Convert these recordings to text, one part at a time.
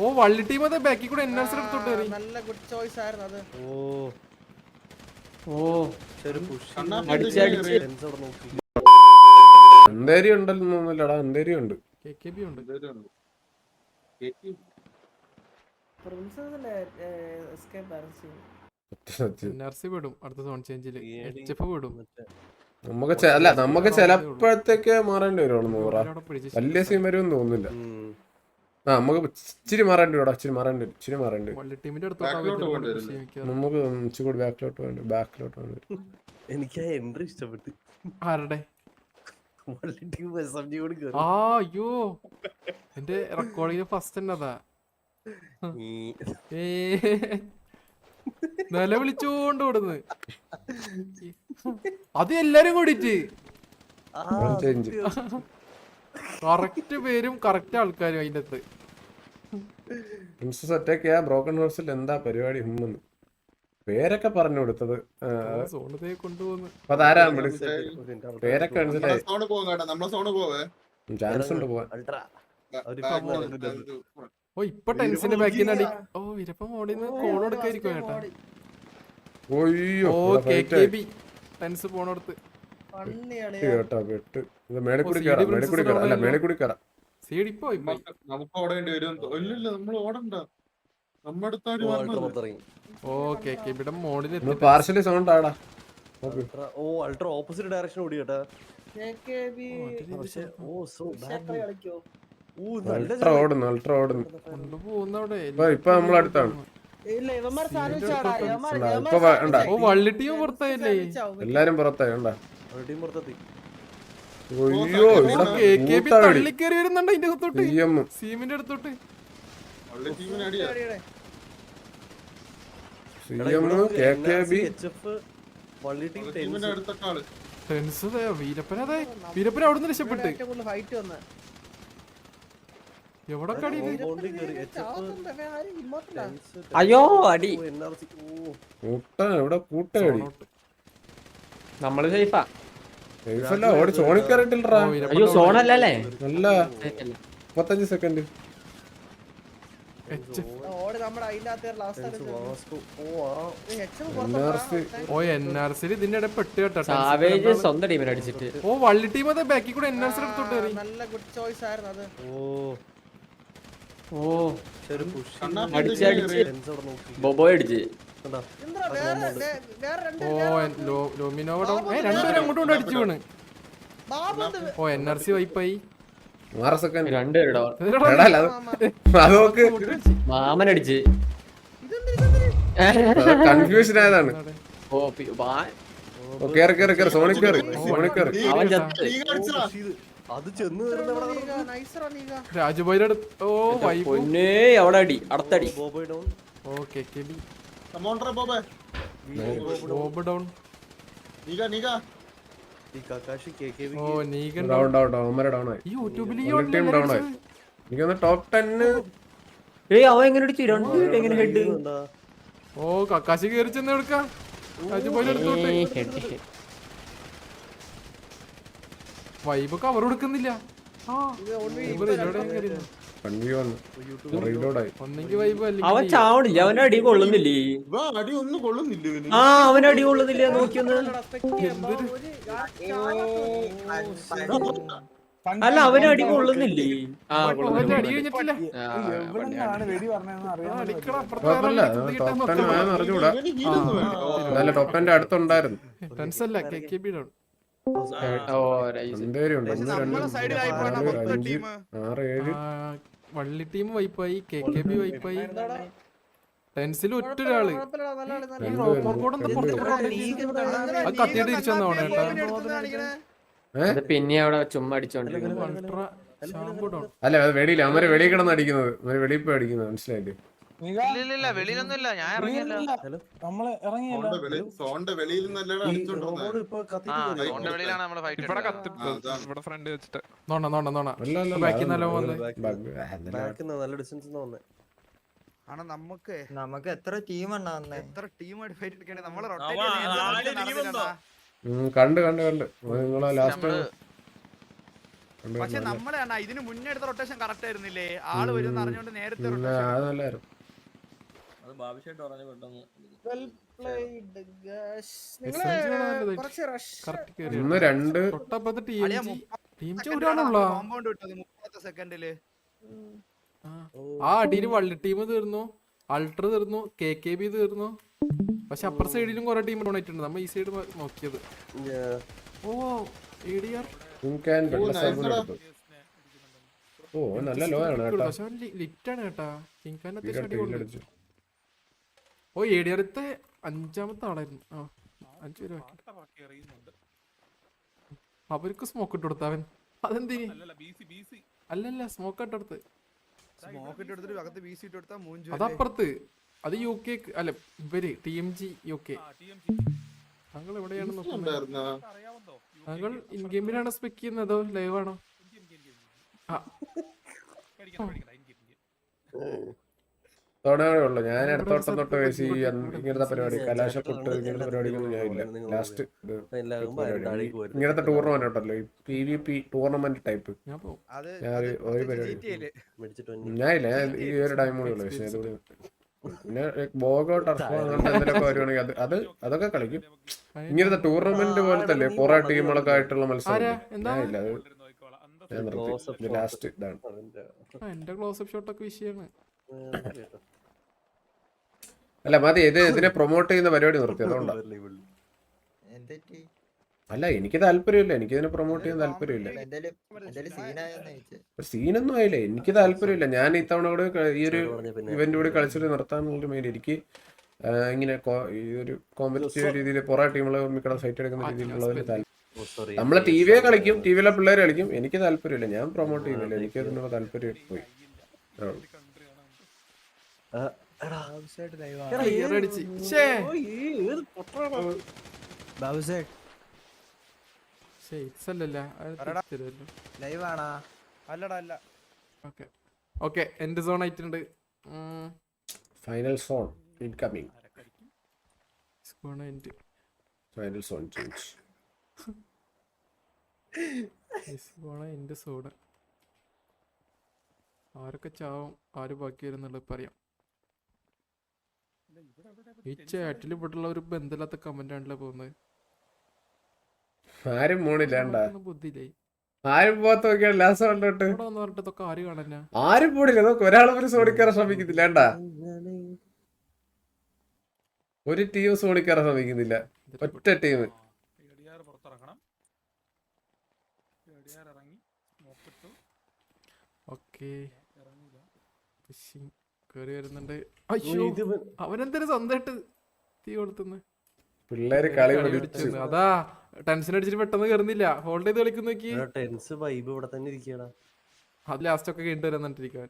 ഓ വള്ളി ടീം അതെ ബാക്കി കൂടെ എടുത്തോട്ട് കയറി. നല്ല ഗുഡ് ചോയ്സ് ആയിരുന്നു അത്. ഓ. ഓ. ചെറു പുഷ് അടിച്ച് അടിച്ച്. അവിടെ നോക്കി. എന്തേരി ഉണ്ടല്ലോന്നല്ലടാ എന്തേരി ഉണ്ട്. കെകെബി ഉണ്ട്. നമുക്ക് അല്ല നമുക്ക് ചെലപ്പോഴത്തേക്ക് മാറേണ്ടി വരുവാണ് നൂറ. വലിയ സീൻ വരുമെന്ന് തോന്നുന്നില്ല. ആ നമുക്ക് ഇച്ചിരി മാറേണ്ടി വരും ഇച്ചിരി മാറേണ്ടി വരും. ഇച്ചിരി മാറേണ്ടി വരും. നമുക്ക് ഇച്ചിരി കൂടി ബാക്കിലോട്ട് വേണ്ടി ബാക്കിലോട്ട് വേണ്ടി എനിക്ക് ആ എൻട്രി ഇഷ്ടപ്പെട്ടു. ആരുടെ? അയ്യോ. എന്റെ റെക്കോർഡിങ് ഫസ്റ്റ് തന്നെ അതാ നില വിളിച്ചോണ്ട് ഓടുന്നു. അത് എല്ലാരും കൂടിട്ട് കറക്റ്റ് പേരും കറക്റ്റ് ആൾക്കാരും അതിന്റെ അകത്ത് പ്രിൻസസ് ഒറ്റയ്ക്ക് ആ ബ്രോക്കൺ ഹോഴ്സിൽ എന്താ പരിപാടി? ഉമ്മെന്ന് പേരൊക്കെ പറഞ്ഞു കൊടുത്തത്. അതാരാ വിളിച്ചത് പേരൊക്കെ മനസ്സിലായി. കേട്ടോ. ചാൻസ് ഉണ്ട് പോവാൻ. ഓ ഇപ്പൊ ടെൻസിന്റെ ബാക്കിൽ നിന്ന് അടി ഓ ഇരപ്പം ഓടിന്ന് കോൾ എടുക്കായിരിക്കും ചേട്ടാ ഓയ്യോ കെ കെ ബി. ടെൻസ് പോണോടത്ത്. കേട്ടോ വെട്ട് ഇത് മേളിക്കൂടി കയറാം മേളിക്കൂടി കയറാം അല്ല. മേളിക്കൂടി കയറാം സീഡ് ഇപ്പൊ പോയി. നമുക്ക് ഓടേണ്ടി വരും. ഇല്ലില്ല നമ്മൾ ഓടണ്ട. മോളിൽ പാർഷ്യലി സൗണ്ട് ആടാ. ഓ അൾട്രാ ഓപ്പോസിറ്റ് ഡയറക്ഷൻ ഓടി കേട്ടാ. അൾട്ര ഓടുന്നു അൾട്ര ഓടുന്നു. അവിടെ ഇപ്പൊ നമ്മളടുത്താണ് ഇല്ല എല്ലാരും പുറത്തായി ഒയ്യോ ഇവിടെ തള്ളിക്കേറി വരുന്നുണ്ട് അതിന്റെ സീമിന്റെ അടുത്തോട്ട്. അവിടുന്ന് രക്ഷപ്പെട്ട്. ഏറ്റവും ഫൈറ്റ് വന്ന്. എവിടെ അയ്യോ അടി. എൻആർസി എവിടെ കൂട്ട നമ്മൾ സേഫാ സേഫല്ല ഓടി അയ്യോ സോണല്ലേ നല്ല മുപ്പത്തഞ്ച് സെക്കൻഡ്. സ്വന്തം ടീമിനെ അടിച്ചിട്ട്. ഓ വള്ളി ടീം അതെ ബാക്കി കൂടെ എൻ ആർ സി എടുത്തോട്ട് കയറി നല്ല ഗുഡ് ചോയ്സ് ആയിരുന്നു അത്. ഓ. ഓ. ബോബോ അടിച്ച്. ഓ എൻ- ലോ- ലോമിനോവ ഡൗൺ ഏ രണ്ടുപേരും അങ്ങോട്ടും കൊണ്ട് അടിച്ചു വീണ്. ഓ എൻ ആർ സി വൈപ്പായി. മാമൻ അടിച്ച്. കൺഫ്യൂഷൻ ആയതാണ്. ഓ കേറി കേറി കേറി. സോണി കേറി. സോണി കേറി. അവൻ ചത്ത്. അത് ചെന്ന് ഓ വൈബ്. പൊന്നേ അവിടെ അടി അടുത്തടി. ബോബോയ് down oh K K B Come on റാ ബോബേ. ബോബ് ഡൗൺ. നീക, നീക. ഓ കക്കാശി കയറി ചെന്ന് എടുക്കാം. അടുത്തോട്ട് വൈബ് കവർ കൊടുക്കുന്നില്ല. അവൻ ചാവണില്ല? അവന്റെ അടി കൊള്ളുന്നില്ലേ? ഇവ അടി ഒന്നും കൊള്ളുന്നില്ല ഇവന്. ആ അവൻ അടി കൊള്ളുന്നില്ല നോക്കിയൊന്ന്? അല്ല അവന് അടി കൊള്ളുന്നില്ലേ? ആ അവന്റെ അടി കഴിഞ്ഞിട്ടില്ല. ആ, ആ, അടിക്കടാ, അപ്പുറത്തെ കുഴപ്പമില്ല. ആളെ കുത്തി കിട്ടാൻ ടോപ്പ് ടെൻ നോക്ക്. ആയെന്ന് അറിഞ്ഞൂടാ. ഇവന് heal ഒന്നും വേണ്ട. നല്ല ടോപ്പ് ടെന്റെ അടുത്തുണ്ടായിരുന്നു. വള്ളി ടീം വൈപ്പായി കെ കെ ബി വൈപ്പായി. ടെൻസിൽ ഒറ്റ ഒരാൾ. ഈ റോപ്പർ ബോർഡ് എന്താ? പുറത്ത് പുറത്ത് അത് കത്തിയിട്ട് തിരിച്ചു വന്നോണേ കേട്ടാ അത് പിന്നെ അവിടെ ചുമ്മാ അടിച്ചോണ്ടിരിക്കുന്നു അല്ല അത് വെളിയില്ല അവന്മാര് വെളിയിൽ കിടന്ന് അടിക്കുന്നത് അവർ വെളിയിൽ പോയി അടിക്കുന്നത്. മനസ്സിലായില്ലേ? വെളിയിലൊന്നും ഇല്ല ഞാൻ ഇറങ്ങിയല്ല. നമ്മൾ സോണിന്റെ വെളിയിൽ അടിച്ചോണ്ട് വന്നത്. വെളിയിലാണ് നമ്മൾ ഫൈറ്റ് ഇവിടെ ഫ്രണ്ട് വെച്ചിട്ട്. ബാക്കി നല്ല ഡിസ്റ്റൻസ് വന്നേ. ആണ് നമുക്ക് നമുക്ക് എത്ര ടീം ഉണ്ടാവുന്നേ എത്ര ടീമായിട്ട് ഫൈറ്റ് എടുക്കണേ? നമ്മൾ അവൻ റൊട്ടേറ്റ് team ഉണ്ടോ? കണ്ട് കണ്ട് കണ്ട്. നിങ്ങളെ ലാസ്റ്റ് പക്ഷെ നമ്മളെ അണ്ണാ ഇതിന് മുന്നേ എടുത്ത റൊട്ടേഷൻ കറക്റ്റ് ആയിരുന്നില്ലേ? ആൾ വരും അറിഞ്ഞോണ്ട് നേരത്തെ റൊട്ടേഷൻ അത് കുറച്ച് റഷ് ഒന്ന് രണ്ട് തൊട്ടപ്പുറത്ത് ടീം ടീം ജി second ഒരാളുള്ള ആണ് compound വിട്ടത് മുപ്പത്തെ സെക്കൻഡിൽ ആ. അടിയിൽ വള്ളി ടീം തീർന്നു. അൾട്ര തീർന്നു. കെ കെ ബി തീർന്നു. പക്ഷെ അപ്പർ സൈഡിലും കുറെ ടീം ഡോണായിട്ടുണ്ട് നമ്മൾ ഈ സൈഡ് നോക്കിയത്. ഓ എ ഡി ആർ ഓ നല്ല ലോ ആണ് കേട്ടോ. പക്ഷെ ലിറ്റ് ആണ് കേട്ടാ. കിങ്കാൻ അത്യാവശ്യം അടിപൊളി ഓ ഡി അഞ്ചാമത്തെ ആളായിരുന്നു. ആ അഞ്ചു പേര് അവർക്ക് സ്മോക്ക് ഇട്ട് കൊടുത്ത അവൻ? അതെന്തിനി? അല്ലല്ല സ്മോക്ക് ഇട്ട് കൊടുത്ത്. സ്മോക്ക് ഇട്ട് എടുത്തിട്ട് അകത്ത് വീശി ഇട്ട് കൊടുത്താൽ മൂഞ്ചു അതപ്പുറത്ത്. അത് യു കെ അല്ല ഇവർ T M G U K താങ്കൾ എവിടെയാണ് നോക്കുന്നത്? താങ്കൾ ഇൻ ഗെയിമിലാണോ സ്പെക്ക് ചെയ്യുന്നത് അതോ ലൈവ് ആണോ? ആ. തുടങ്ങേ ഉള്ളു ഞാൻ അടുത്തോട്ടം തൊട്ട് പേശി ഇങ്ങനത്തെ പരിപാടി കലാശപ്പൊട്ട് ഇങ്ങനത്തെ പരിപാടിക്കൊന്നും ഞാൻ ഇല്ല. ലാസ്റ്റ് എല്ലാവരും വരും, വരും. ഇങ്ങനത്തെ ടൂർണമെന്റ് ഉണ്ടല്ലോ. P V P tournament type ഞാൻ ഒരു പരിപാടി. ഞാൻ ഇല്ല. ഞാൻ ഈ ഒരു ടൈം കൂടെ ഉള്ളു. പക്ഷേ അതുകൂടി പിന്നെ ബോഗോ ടർഫോ അങ്ങനത്തെ എന്തെങ്കിലുമൊക്കെ വരുവാണെങ്കിൽ അത് അത് അതൊക്കെ കളിക്കും. ഇങ്ങനത്തെ ടൂർണമെന്റ് പോലത്തെ അല്ലേ? കുറെ ടീമുകളൊക്കെ ആയിട്ടുള്ള മത്സരം? ഞാൻ ഇല്ല. അത് ഞാൻ നിർത്തി. ലാസ്റ്റ് ഇതാണ്. എന്റെ ക്ലോസ് അപ്പ് ഷോട്ടൊക്കെ വിഷയമാണ്. അല്ല മതി ഇത് ഇതിനെ പ്രൊമോട്ട് ചെയ്യുന്ന പരിപാടി നിർത്തി അതുകൊണ്ടാണ് അല്ല എനിക്ക് താല്പര്യമില്ല എനിക്ക് ഇതിനെ പ്രൊമോട്ട് ചെയ്യാൻ താല്പര്യമില്ല. സീനൊന്നും ആയില്ല എനിക്ക് താല്പര്യമില്ല. ഞാൻ ഇത്തവണ കൂടെ ഈ ഒരു ഇവന്റ് കൂടി കളിച്ചിട്ട് നിർത്താന്നുള്ള മെയിൻ എനിക്ക് ഇങ്ങനെ ഈ ഒരു കോമ്പറ്റീവ് രീതിയിൽ കുറെ ടീമുകൾ മിക്കട സൈറ്റ് എടുക്കുന്ന രീതിയിലുള്ള താല്പര്യം. നമ്മൾ ടി വിയെ കളിക്കും ടി വിയിലെ പിള്ളേർ കളിക്കും എനിക്ക് താല്പര്യമില്ല. ഞാൻ പ്രൊമോട്ട് ചെയ്യുന്നില്ല എനിക്ക് അതിനുള്ള താല്പര്യം പോയി. ഓക്കെ. എന്റെ സോൺ ആയിട്ടുണ്ട്. Final zone end final zone change സോണ എന്റെ സോണ് ആരൊക്കെ ചാവും ആര് ബാക്കി വരും എന്നുള്ളത് പറയാം. ഈ ചാറ്റിൽ ഇവിടെയുള്ള ഒരു ബന്ധമില്ലാത്ത കമന്റ് ആണല്ലോ പോകുന്നത് ആരും പോണില്ലാണ്ട. ബുദ്ധിയില്ലേ? ആരും പോകാത്ത നോക്കിയാണ് ലാസ്റ്റ് കണ്ടോട്ട്. ഇവിടെ വന്ന് പറഞ്ഞിട്ട് ഇതൊക്കെ ആര് കാണാനാ ആരും പോണില്ല. നോക്ക് ഒരാൾ ഒരു സോണിക്കാരെ ശ്രമിക്കുന്നില്ല ഒരു ടീം സോണിക്കാരെ ശ്രമിക്കുന്നില്ല. ഒറ്റ ടീം ഓക്കെ കേറി വരുന്നുണ്ട്. അയ്യോ ഇവൻ- അവനെന്തൊരു സ്വന്തമായിട്ട് തീ കൊടുത്തുന്ന് പിള്ളേര് കളി അതാ ടെൻഷൻ അടിച്ചിട്ട് പെട്ടെന്ന് കയറുന്നില്ല ഹോൾഡ് ചെയ്ത് കളിക്കുന്ന നോക്കി. ടെൻസ് വൈബ് ഇവിടെ തന്നെ ഇരിക്കടാ അത് ലാസ്റ്റ് ഒക്കെ കഴിഞ്ഞിട്ട് വരാന്നിട്ടിരിക്കാൻ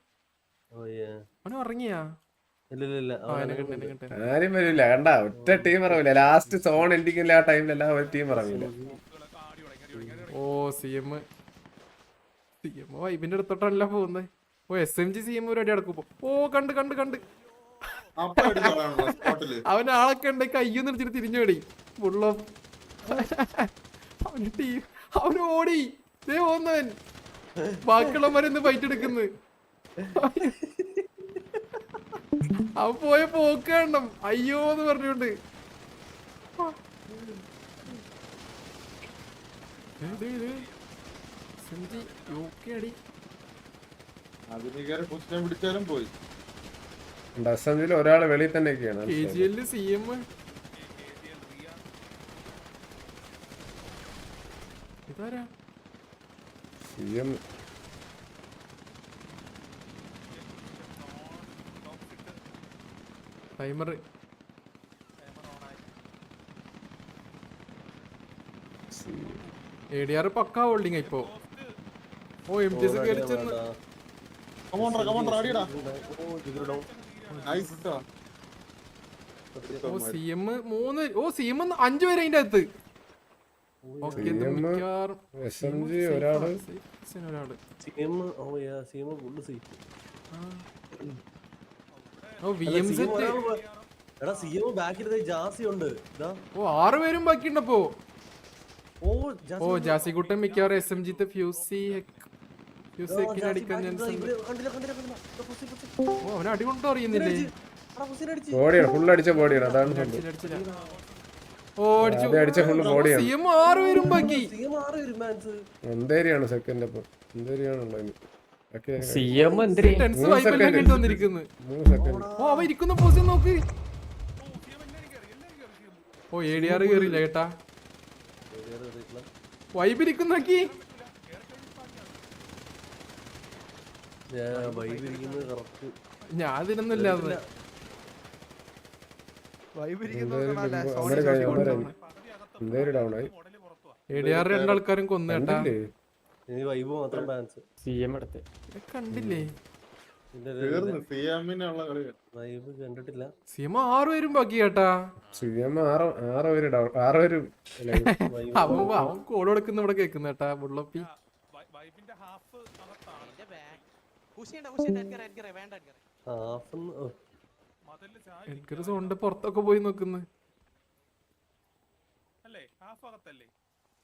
ഓ yeah. അവന് ഉറങ്ങിയാ. ആരും വരില്ല. കണ്ട ഒറ്റ ടീം ഇറങ്ങില്ല ലാസ്റ്റ് സോൺ എൻഡിങ്ങില്ല ആ ടൈമിലല്ല ഒരു ടീം ഇറങ്ങില്ല ഓ സി എം സി എം വൈബിന്റെ അടുത്തോട്ടല്ല പോകുന്നത് ഓ S M G C M ഒരു അടി അടക്കും. ഓ കണ്ട് കണ്ട് കണ്ട്. അവൻ ആളൊക്കെ ഉണ്ട് കയ്യൊന്നും നിർത്തിട്ട് തിരിഞ്ഞു ഓടി ഫുള്ളോ അവന് ടീ അവന് ഓടി. ദേ പോന്നവൻ ബാക്കിയുള്ളവരെന്ന് ഫൈറ്റ് എടുക്കുന്നു. അവൻ പോയ പോക്ക് കണ്ടം അയ്യോ എന്ന് പറഞ്ഞോണ്ട് UK അടി. അതിന് കയറി പുസ്തകം പിടിച്ചാലും പോയി. ഒരാൾ വെളിയിൽ തന്നെയൊക്കെയാണ്. കെ ജി എല്ലിൽ സി എം ഇതാരാ? C M timer A D R പക്കാ ഇപ്പോ. ഓ എം ടി എസ് കയറി ചെന്ന് കമോണ്ടർ കമോണ്ടർ അടിയടാ ഓ സി എം മൂന്ന് ഓ സി എം അഞ്ചു പേര് അതിന്റെ അകത്ത്. ഒരാൾ. സിഎം ഓ യാ സിഎം ഫുള്ള് സീ ഓ വി എം എടാ സിഎം ബാക്കിൽ ജാസി ഉണ്ട്. ഇതാ. ഓ ആറ് പേരും ബാക്കിയുണ്ടപ്പോ. ഓ ഓ ജാസിക്കുട്ടൻ മിക്കവാറും എസ് എം ജി ഫ്യൂസി ബോഡിയാണ് ഫുൾ അടിച്ച. ബോഡിയാണ് അതാണ് അടിച്ചു. പേരും ബാക്കി. എന്തേരിയാണ് സെക്കൻഡ് അപ്പൊ? എന്തേരിയാണ് ഉള്ളത് ബാക്കി ഞാൻ സി എം എന്തിരി ടെൻസ് മൂന്ന് വൈബെല്ലാം second. കേട്ട് വന്നിരിക്കുന്നു. മൂന്ന് സെക്കൻഡ് ഓ അവ ഇരിക്കുന്ന പൊസിഷൻ നോക്ക്. ഓ എ ഡി ആർ കേറിയില്ല കേട്ടാ. വൈബ് തീർന്നു. സിയാമിനുള്ള കളി വൈബ് കണ്ടിട്ടില്ല. സി എം ആറ് പേരും ബാക്കി കേട്ടാ. സി എം ആറ് ആറ് പേര് ഡൗൺ ആറ് പേര് live. അവൻ കോൾ കൊടുക്കുന്ന ഇവിടെ കേക്കുന്നേട്ടാ ബുള്ളപ്പി. ബുള്ളപ്പി ഹാഫ് എനിക്കൊരു പുറത്തൊക്കെ പോയി നോക്കുന്നു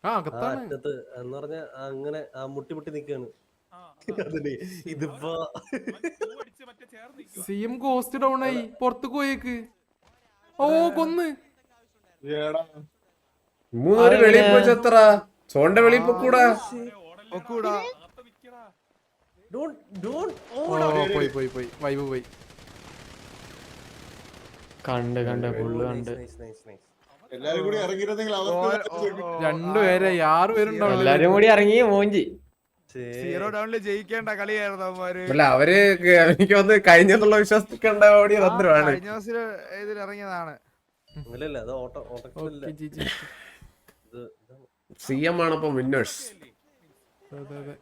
ആ അകത്താണ്. അറ്റത്ത് എന്ന് പറഞ്ഞ അങ്ങനെ ആ മുട്ടി മുട്ടി നിക്കാണ് ഇതിപ്പോ. സി എം ഗോസ്റ്റ് ഡൗൺ ആയി. പുറത്ത് പോയേക്ക്. ഓ കൊന്ന്. ഏടാ മൂന്നുപേര് വെളിയിൽ പോയി ചത്ര സോണിന്റെ വെളിയിൽ പൊക്കൂടാ. പോയി പോയി പോയി വൈബ് പോയി. കണ്ട് കണ്ട് ഫുള്ള് കണ്ട്. എല്ലാരും കൂടി ഇറങ്ങിയിരുന്നെങ്കിൽ രണ്ടുപേരായി ആറുപേരുണ്ടാവും എല്ലാരും കൂടി ഇറങ്ങി മോഞ്ചി. സീറോ ഡൗണിൽ ജയിക്കേണ്ട കളിയായിരുന്നു അവന്മാര്. അല്ല അവർ എനിക്ക് വന്ന് കഴിഞ്ഞെന്നുള്ള വിശ്വസിക്കേണ്ട ഓടി തന്ത്രമാണ്. കഴിഞ്ഞ ദിവസം ഇതിൽ ഇറങ്ങിയതാണ്. സി എം ആണ് അപ്പൊ വിന്നേഴ്സ് അതെ അതെ.